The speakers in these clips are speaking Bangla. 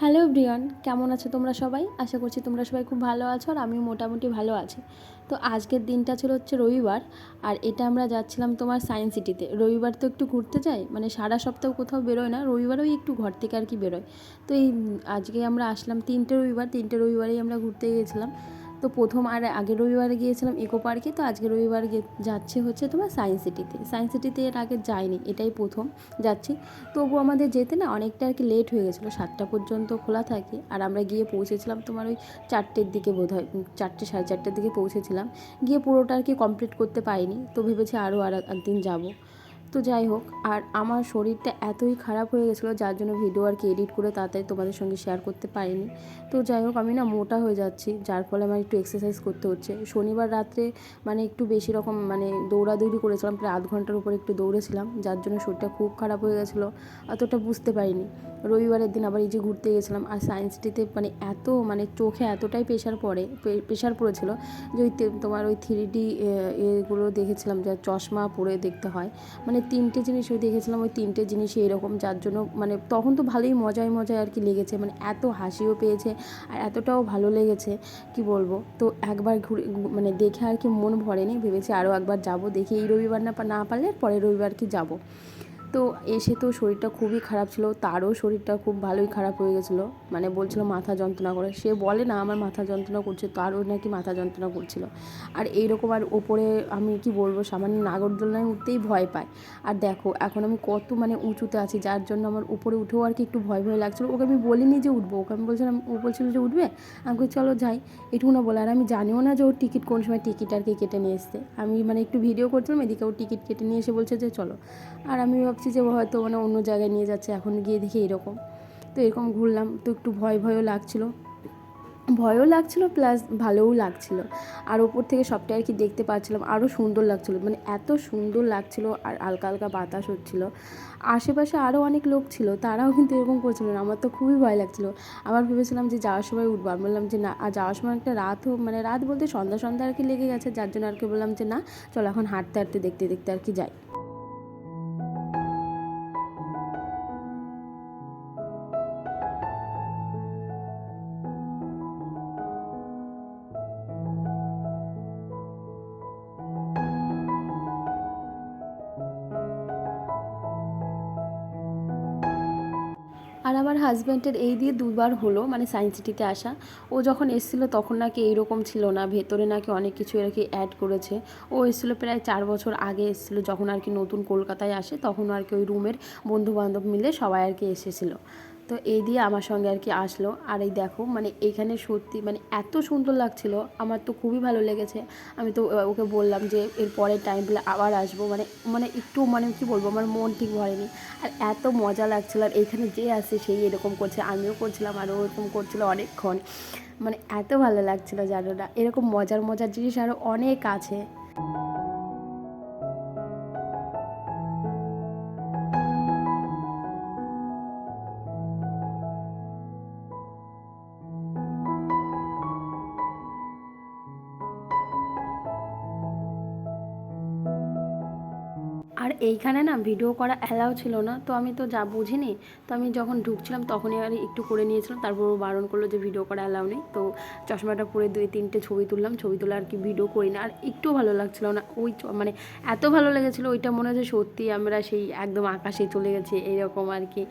হ্যালো ব্রিয়ন, কেমন আছো তোমরা সবাই? আশা করছি তোমরা সবাই খুব ভালো আছো আর আমি মোটামুটি ভালো আছি। তো আজকের দিনটা ছিল হচ্ছে রবিবার আর এটা আমরা যাচ্ছিলাম তোমার সায়েন্স সিটিতে। রবিবার তো একটু ঘুরতে যাই মানে সারা সপ্তাহ কোথাও বেরোয় না, রবিবারেও একটু ঘর থেকে আর কি বেরোয়। তো এই, আজকে আমরা আসলাম তিনটে রবিবার, তিনটে রবিবারেই আমরা ঘুরতে গিয়েছিলাম। তো প্রথম আর আগের রবিবারে গিয়েছিলাম ইকো পার্কে, তো আজকে রবিবার যাচ্ছে হচ্ছে তোমার সায়েন্স সিটিতে। সায়েন্স সিটিতে এর আগে যাইনি, এটাই প্রথম যাচ্ছি। তবু আমাদের যেতে না অনেকটা আর কি লেট হয়ে গেছিল, সাতটা পর্যন্ত খোলা থাকে। আর আমরা গিয়ে পৌঁছেছিলাম তোমার ওই চারটের দিকে বোধ হয় চারটে সাড়ে চারটের দিকে পৌঁছেছিলাম। গিয়ে পুরোটা আর কি কমপ্লিট করতে পারিনি, তো ভেবেছি আরও আর একদিন যাব। তো যাই হোক, আর আমার শরীরটা এতই খারাপ হয়ে গেছিল, যার জন্য ভিডিও আর কি এডিট করে তাতে তোমাদের সঙ্গে শেয়ার করতে পারিনি। তো যাই হোক, আমি না মোটা হয়ে যাচ্ছি, যার ফলে আমার একটু এক্সারসাইজ করতে হচ্ছে। শনিবার রাত্রে মানে একটু বেশি রকম মানে দৌড়াদৌড়ি করেছিলাম, প্রায় আধ ঘণ্টার উপরে একটু দৌড়েছিলাম, যার জন্য শরীরটা খুব খারাপ হয়ে গেছিল অতটা বুঝতে পারিনি। রবিবারের দিন আবার এই যে ঘুরতে গেছিলাম, আর সায়েন্স সিটিতে মানে এত মানে চোখে এতটাই প্রেশার পড়ে প্রেশার পড়েছিল যে ওই তোমার ওই থ্রি ডি এগুলো দেখেছিলাম, যে চশমা পরে দেখতে হয়। মানে তিনটে জিনিস ওই দেখেছিলাম, ওই তিনটে জিনিসই এরকম, যার জন্য মানে তখন তো ভালোই মজায় মজায় আর কি লেগেছে মানে এত হাসিও পেয়েছে আর এতটাও ভালো লেগেছে, কি বলব? তো একবার ঘুরে মানে দেখে আর কি মন ভরেনি, ভেবেছি আরও একবার যাব, দেখি এই রবিবার না না পারলে পরের রবিবার কি যাব। তো এসে তো শরীরটা খুবই খারাপ ছিল, তারও শরীরটা খুব ভালোই খারাপ হয়ে গেছিল। মানে বলছিল মাথা যন্ত্রণা করে। সে বলে, না, আমার মাথা যন্ত্রণা করছে। তারও নাকি মাথা যন্ত্রণা করছিল। আর এইরকম আর ওপরে আমি কি বলব, সামান্য নাগরদোলনায় উঠতেই ভয় পায়। আর দেখো, এখন আমি কত মানে উঁচুতে আছি, যার জন্য আমার উপরে উঠেও আর কি একটু ভয় ভয় লাগছিল। ওকে আমি বলিনি যে উঠবো, ওকে আমি বলছিলাম, ও বলছিল যে উঠবে? আমি চলো যাই। এটুকু না বলে, আর আমি জানিও না যে ওর টিকিট কোন সময় টিকিট আর কি কেটে নিয়ে এসছে। আমি মানে একটু ভিডিও করছিলাম, এদিকে ওর টিকিট কেটে নিয়ে এসে বলছে যে, চলো। আর আমি ভাবছি ভাবছি যে হয়তো মানে অন্য জায়গায় নিয়ে যাচ্ছে, এখন গিয়ে দেখি এরকম। তো এরকম ঘুরলাম, তো একটু ভয় ভয়ও লাগছিল। ভয়ও লাগছিল প্লাস ভালোও লাগছিল। আর ওপর থেকে সবটাই আর কি দেখতে পাচ্ছিলাম আরও সুন্দর লাগছিল। মানে এত সুন্দর লাগছিল আর হালকা হালকা বাতাস হচ্ছিল। আশেপাশে আরও অনেক লোক ছিল, তারাও কিন্তু এরকম করছিল না। আমার তো খুবই ভয় লাগছিল। আবার ভেবেছিলাম যে যাওয়ার সময় উঠবো। আমি বললাম যে না, আর যাওয়ার সময় একটা রাত মানে রাত বলতে সন্ধ্যা সন্ধ্যা আর কি লেগে গেছে। যার জন্য আর কি বললাম যে না, চলো এখন হাঁটতে হাঁটতে দেখতে দেখতে আর কি যাই। আর আমার হাজব্যান্ডের এই দিয়ে দুবার হলো মানে সায়েন্স সিটিতে আসা। ও যখন এসেছিল তখন নাকি এইরকম ছিল না, ভেতরে নাকি অনেক কিছু আর কি অ্যাড করেছে। ও এসেছিল প্রায় চার বছর আগে এসেছিল, যখন আর কি নতুন কলকাতায় আসে, তখন আর কি ওই রুমের বন্ধুবান্ধব মিলে সবাই আর কি এসেছিল। তো এই দিয়ে আমার সঙ্গে আর কি আসলো। আর এই দেখো মানে এখানে সত্যি মানে এত সুন্দর লাগছিল, আমার তো খুবই ভালো লেগেছে। আমি তো ওকে বললাম যে এর পরের টাইম পেলে আবার আসব। মানে মানে একটু মানে কি বলব, আমার মন ঠিক ভরেনি। আর এত মজা লাগছিল, আর এইখানে যে আসে সেই এরকম করছে, আমিও করছিলাম, আরও ওরকম করছিল অনেকক্ষণ। মানে এত ভালো লাগছিল জানো না এরকম মজার মজার জিনিস আরও অনেক আছে। এইখানে না ভিডিও করা অ্যালাউ ছিল না, তো আমি তো যা বুঝিনি, তো আমি যখন ঢুকছিলাম তখনই আর একটু করে নিয়েছিলাম, তারপর ও বারণ করল যে ভিডিও করা অ্যালাউ নেই, তো চশমাটা পরে দুই তিনটে ছবি তুললাম, ছবি তুলে আর কি ভিডিও করি না, আর একটু ভালো লাগছিল না, ওই মানে এত ভালো লেগেছিলো, ওইটা মনে হচ্ছে সত্যি আমরা সেই একদম আকাশে চলে গেছি এইরকম আর কি,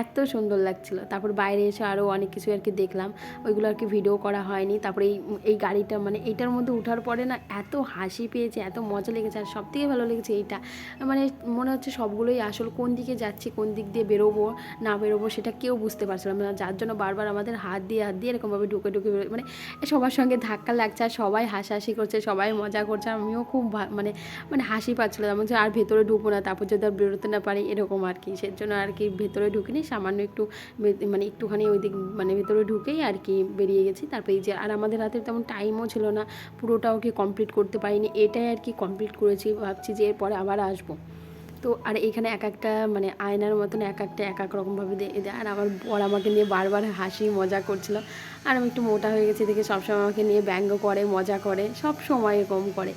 এত সুন্দর লাগছিল, তারপর বাইরে এসে আরও অনেক কিছু আর কি দেখলাম, ওইগুলো আর কি ভিডিও করা হয়নি, তারপরে এই এই গাড়িটা মানে এইটার মধ্যে ওঠার পরে না এত হাসি পেয়েছে, এত মজা লেগেছে, আর সব থেকে ভালো লেগেছে এইটা মানে মনে হচ্ছে সবগুলোই আসল কোন দিকে যাচ্ছি, কোন দিক দিয়ে বেরোবো, না বেরোবো সেটা কেউ বুঝতে পারছিলাম না। যার জন্য বারবার আমাদের হাত দিয়ে হাত দিয়ে এরকমভাবে ঢুকে ঢুকে মানে সবার সঙ্গে ধাক্কা লাগছে আর সবাই হাসাহাসি করছে, সবাই মজা করছে। আমিও খুব মানে মানে হাসি পাচ্ছিলো যেমন আর ভেতরে ঢুকবো না, তারপর যদি আর বেরোতে না পারি, এরকম আর কি। সেজন্য আর কি ভেতরে ঢুকিনি, সামান্য একটু মানে একটুখানি ওই দিক মানে ভেতরে ঢুকেই আর কি বেরিয়ে গেছি। তারপরে এই যে, আর আমাদের হাতে তেমন টাইমও ছিল না। পুরোটাও কি কমপ্লিট করতে পারিনি। এটাই আর কি কমপ্লিট করেছি। ভাবছি যে এরপরে আবার আসব। তো আর এখানে এক একটা মানে আয়নার মতন এক একটা, এক এক রকমভাবে দেয় আর আমার বর আমাকে নিয়ে বারবার হাসি, মজা করছিল। আর আমি একটু মোটা হয়ে গেছি দেখে সবসময় আমাকে নিয়ে ব্যঙ্গ করে, মজা করে, সব সময় কম করে।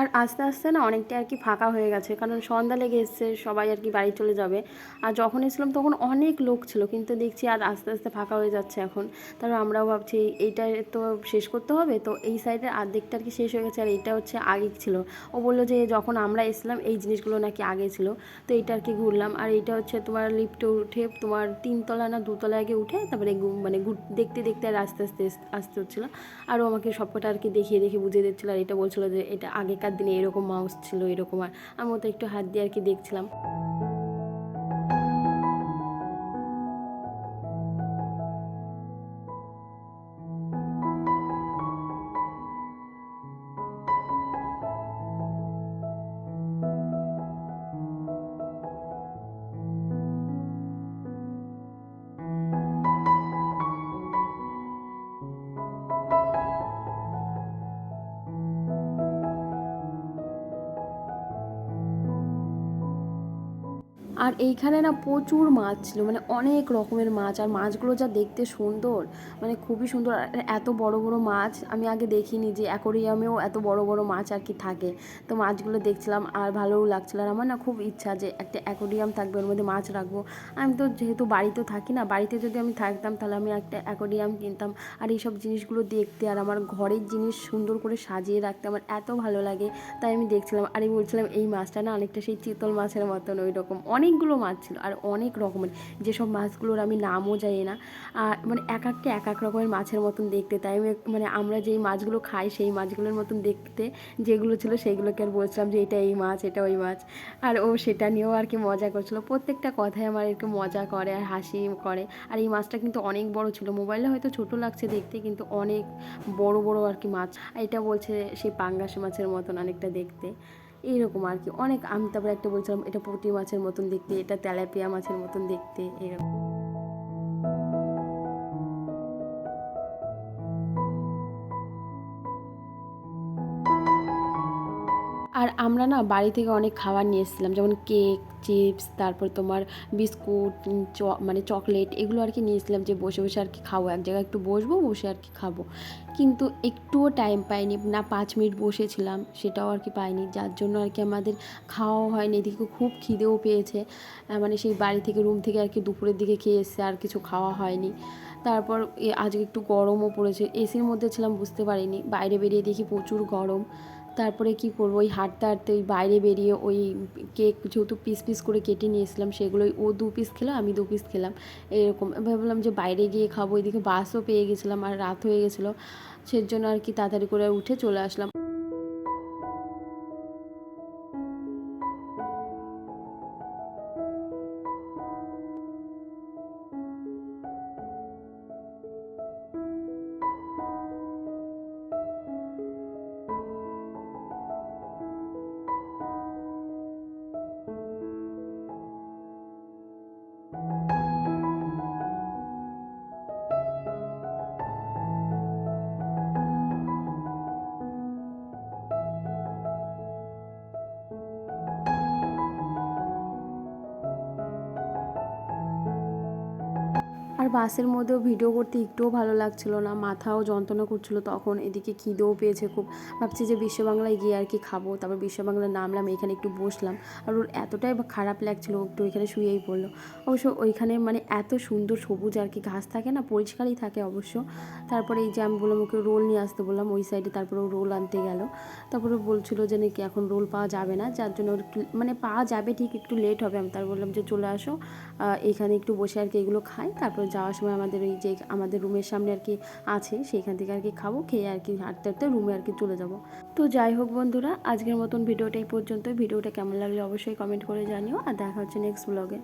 আর আস্তে আস্তে না অনেকটা আর কি ফাঁকা হয়ে গেছে। কারণ সন্ধ্যা লেগে এসছে, সবাই আর কি বাড়ি চলে যাবে। আর যখন এসেছিলাম তখন অনেক লোক ছিল, কিন্তু দেখছি আর আস্তে আস্তে ফাঁকা হয়ে যাচ্ছে এখন। তারপর আমরাও ভাবছি, এইটা তো শেষ করতে হবে, তো এই সাইডের অর্ধেকটা আর কি শেষ হয়ে গেছে, আর এইটা হচ্ছে আগে ছিল। ও বলল যে, যখন আমরা এসলাম এই জিনিসগুলো নাকি আগে ছিল। তো এইটা আর কি ঘুরলাম। আর এইটা হচ্ছে তোমার লিফটে উঠে, তোমার তিনতলা না দুতলা আগে উঠে, তারপরে মানে ঘুর, দেখতে দেখতে আর আস্তে আস্তে আসতে হচ্ছিল। আর ও আমাকে সবকটা আর কি দেখিয়ে দেখে বুঝিয়ে দিচ্ছিল। আর এটা বলছিলো যে, এটা আগেকার দিনে এরকম মাউস ছিল, এরকম আর আমি ওদের একটু হাত দিয়ে আর কি দেখছিলাম। আর এইখানে না প্রচুর মাছ ছিল মানে অনেক রকমের মাছ, আর মাছগুলো যা দেখতে সুন্দর মানে খুবই সুন্দর, আর এত বড় বড় মাছ আমি আগে দেখিনি যে অ্যাকোরিয়ামেও এত বড় বড় মাছ আর কি থাকে। তো মাছগুলো দেখছিলাম আর ভালোও লাগছিল, আর আমার না খুব ইচ্ছা যে একটা অ্যাকোরিয়াম থাকবে, ওর মধ্যে মাছ রাখব। আমি তো যেহেতু বাড়িতে থাকি না, বাড়িতে যদি আমি থাকতাম তাহলে আমি একটা অ্যাকোরিয়াম কিনতাম। আর এইসব জিনিসগুলো দেখতে আর আমার ঘরের জিনিস সুন্দর করে সাজিয়ে রাখতে আমার এত ভালো লাগে, তাই আমি দেখছিলাম। আর আমি বলছিলাম, এই মাছটা না অনেকটা সেই চিতল মাছের মতন ওই রকম অনেকগুলো মাছ ছিল আর অনেক রকমের। যেসব মাছগুলোর আমি নামও জানি না। আর মানে এক একটা এক এক রকমের মাছের মতন দেখতে। তাই মানে আমরা যেই মাছগুলো খাই সেই মাছগুলোর মতন দেখতে। যেগুলো ছিল সেইগুলোকে আর বলছিলাম যে, এটা এই মাছ, এটা ওই মাছ। আর ও সেটা নিয়েও আর কি মজা করছিল। প্রত্যেকটা কথায় আমার একটু মজা করে আর হাসি করে। আর এই মাছটা কিন্তু অনেক বড় ছিল। মোবাইলে হয়তো ছোট লাগছে দেখতে, কিন্তু অনেক বড় বড় আর কি মাছ। এটা বলছে সেই পাঙ্গাস মাছের মতন অনেকটা দেখতে। এইরকম আর কি অনেক আমি তারপরে একটা বলছিলাম, এটা পুঁটি মাছের মতন দেখতে, এটা তেলাপিয়া মাছের মতন দেখতে এরকম আর আমরা না বাড়ি থেকে অনেক খাবার নিয়ে এসেছিলাম, যেমন কেক চিপস তারপর তোমার বিস্কুট মানে চকলেট এগুলো আর কি নিয়ে এসেছিলাম যে বসে বসে আর কি খাব। এক জায়গায় একটু বসবো, বসে আর কি খাব। কিন্তু একটুও টাইম পাইনি, না পাঁচ মিনিট বসেছিলাম, সেটাও আর কি পাইনি। যার জন্য আর কি আমাদের খাওয়াও হয়নি, এদিকে খুব খিদেও পেয়েছে। মানে সেই বাড়ি থেকে রুম থেকে আর কি দুপুরের দিকে খেয়ে এসছে আর কিছু খাওয়া হয়নি। তারপর আজকে একটু গরমও পড়েছে। এসির মধ্যে ছিলাম, বুঝতে পারিনি। বাইরে বেরিয়ে দেখি প্রচুর গরম। তারপরে কি করব, ওই হাঁটতে হাঁটতে ওই বাইরে বেরিয়ে ওই কেক যেহেতু পিস পিস করে কেটে নিয়েছিলাম সেগুলোই, ও দু পিস খেলো, আমি দু পিস খেলাম, এরকম। ভাবলাম যে বাইরে গিয়ে খাব এদিকে বাসও পেয়ে গেছিলাম আর রাত হয়ে গেছিল, সেজন্য আর কি তাড়াতাড়ি করে উঠে চলে আসলাম। বাসের মধ্যেও ভিডিও করতে একটুও ভালো লাগছিল না, মাথাও যন্ত্রণা করছিল তখন। এদিকে খিদেও পেয়েছে খুব। ভাবছি যে বিশ্ব বাংলায় গিয়ে আর কি খাব। তারপর বিশ্ব বাংলায় নামলাম, এখানে একটু বসলাম। আর ওর এতটাই খারাপ লাগছিল, একটু ওইখানে শুয়েই পড়ল। অবশ্য ওইখানে মানে এত সুন্দর সবুজ আর কি ঘাস থাকে না, পরিষ্কারই থাকে অবশ্য। তারপরে এই যে আমি বললাম ওকে রোল নিয়ে আসতে বললাম, ওই সাইডে তারপরে ও রোল আনতে গেল। তারপরে বলছিল যে নাকি এখন রোল পাওয়া যাবে না, যার জন্য ওর মানে পাওয়া যাবে ঠিক একটু লেট হবে। আমি তার বললাম যে চলে আসো এখানে একটু বসে আর কি এগুলো খাই, তারপর যাওয়ার সময় আমাদের ওই যে আমাদের রুমের সামনে আর কি আছে, সেইখান থেকে আর কি খাব, খেয়ে আর কি হাঁটতে হাঁটতে রুমে আর কি চলে যাব। তো যাই হোক বন্ধুরা, আজকের মতন ভিডিওটা এই পর্যন্ত ভিডিওটা কেমন লাগলে অবশ্যই কমেন্ট করে জানিও, আর দেখা হচ্ছে নেক্সট ব্লগে